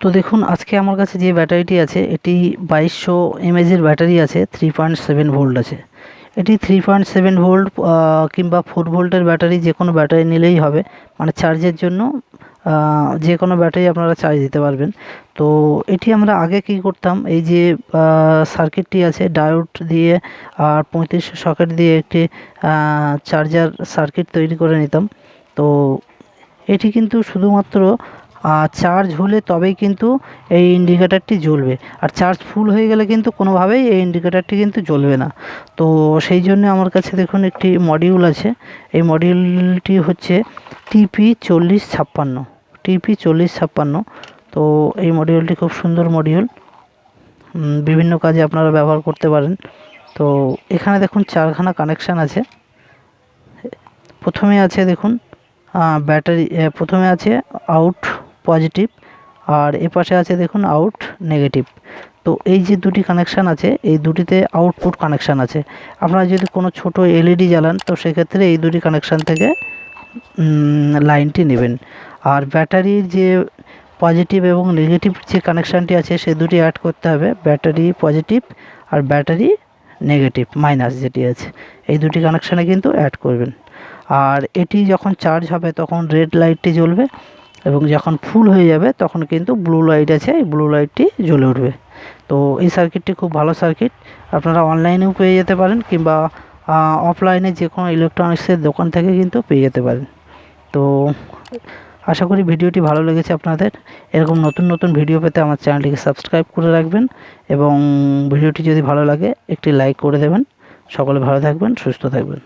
তো দেখুন, আজকে আমার কাছে যে ব্যাটারিটি আছে, এটি বাইশশো এমএজের ব্যাটারি আছে থ্রি পয়েন্ট সেভেন ভোল্ট আছে। এটি থ্রি পয়েন্ট সেভেন ভোল্ট কিংবা ফোর ভোল্টের ব্যাটারি যে কোনো ব্যাটারি নিলেই হবে। মানে চার্জের জন্য যে কোনো ব্যাটারি আপনারা চার্জ দিতে পারবেন। তো এটি আমরা আগে কি করতাম, এই যে সার্কিটটি আছে ডায়োড দিয়ে আর পঁয়ত্রিশশো সকেট দিয়ে একটি চার্জার সার্কিট তৈরি করে নিতাম। তো এটি কিন্তু শুধুমাত্র চার্জ হলে তবেই কিন্তু এই ইন্ডিকেটারটি জ্বলবে। আর চার্জ ফুল হয়ে গেলে কিন্তু কোনোভাবেই এই ইন্ডিকেটারটি কিন্তু জ্বলবে না। তো সেই জন্য আমার কাছে দেখুন একটি মডিউল আছে। এই মডিউলটি হচ্ছে টিপি চল্লিশ ছাপ্পান্ন। টিপি চল্লিশ ছাপ্পান্ন। তো এই মডিউলটি খুব সুন্দর মডিউল বিভিন্ন কাজে আপনারা ব্যবহার করতে পারেন। তো এখানে দেখুন চারখানা কানেকশান আছে। প্রথমে আছে দেখুন ব্যাটারি প্রথমে আছে আউট পজিটিভ আর এ পাশে আছে দেখুন আউট নেগেটিভ তো এই যে দুটি কানেকশান আছে, এই দুটিতে আউটপুট কানেকশান আছে। আপনারা যদি কোনো ছোট এলইডি জ্বালান, তো সেক্ষেত্রে এই দুটি কানেকশান থেকে লাইনটি নেবেন। আর ব্যাটারির যে পজিটিভ এবং নেগেটিভ যে কানেকশানটি আছে, সে দুটি অ্যাড করতে হবে। ব্যাটারি পজিটিভ আর ব্যাটারি নেগেটিভ মাইনাস যেটি আছে। এই দুটি কানেকশানে কিন্তু অ্যাড করবেন। আর এটি যখন চার্জ হবে, তখন রেড লাইটটি জ্বলবে। এবং যখন ফুল হয়ে যাবে, তখন কিন্তু ব্লু লাইট আছে, এই ব্লু লাইটটি জ্বলে উঠবে। তো এই সার্কিটটি খুব ভালো সার্কিট আপনারা অনলাইনেও পেয়ে যেতে পারেন কিংবা অফলাইনে যে কোনো ইলেকট্রনিক্সের দোকান থেকে কিন্তু পেয়ে যেতে পারেন। তো আশা করি ভিডিওটি ভালো লেগেছে আপনাদের। এরকম নতুন নতুন ভিডিও পেতে আমার চ্যানেলটিকে সাবস্ক্রাইব করে রাখবেন এবং ভিডিওটি যদি ভালো লাগে, একটি লাইক করে দেবেন। সকলে ভালো থাকবেন, সুস্থ থাকবেন।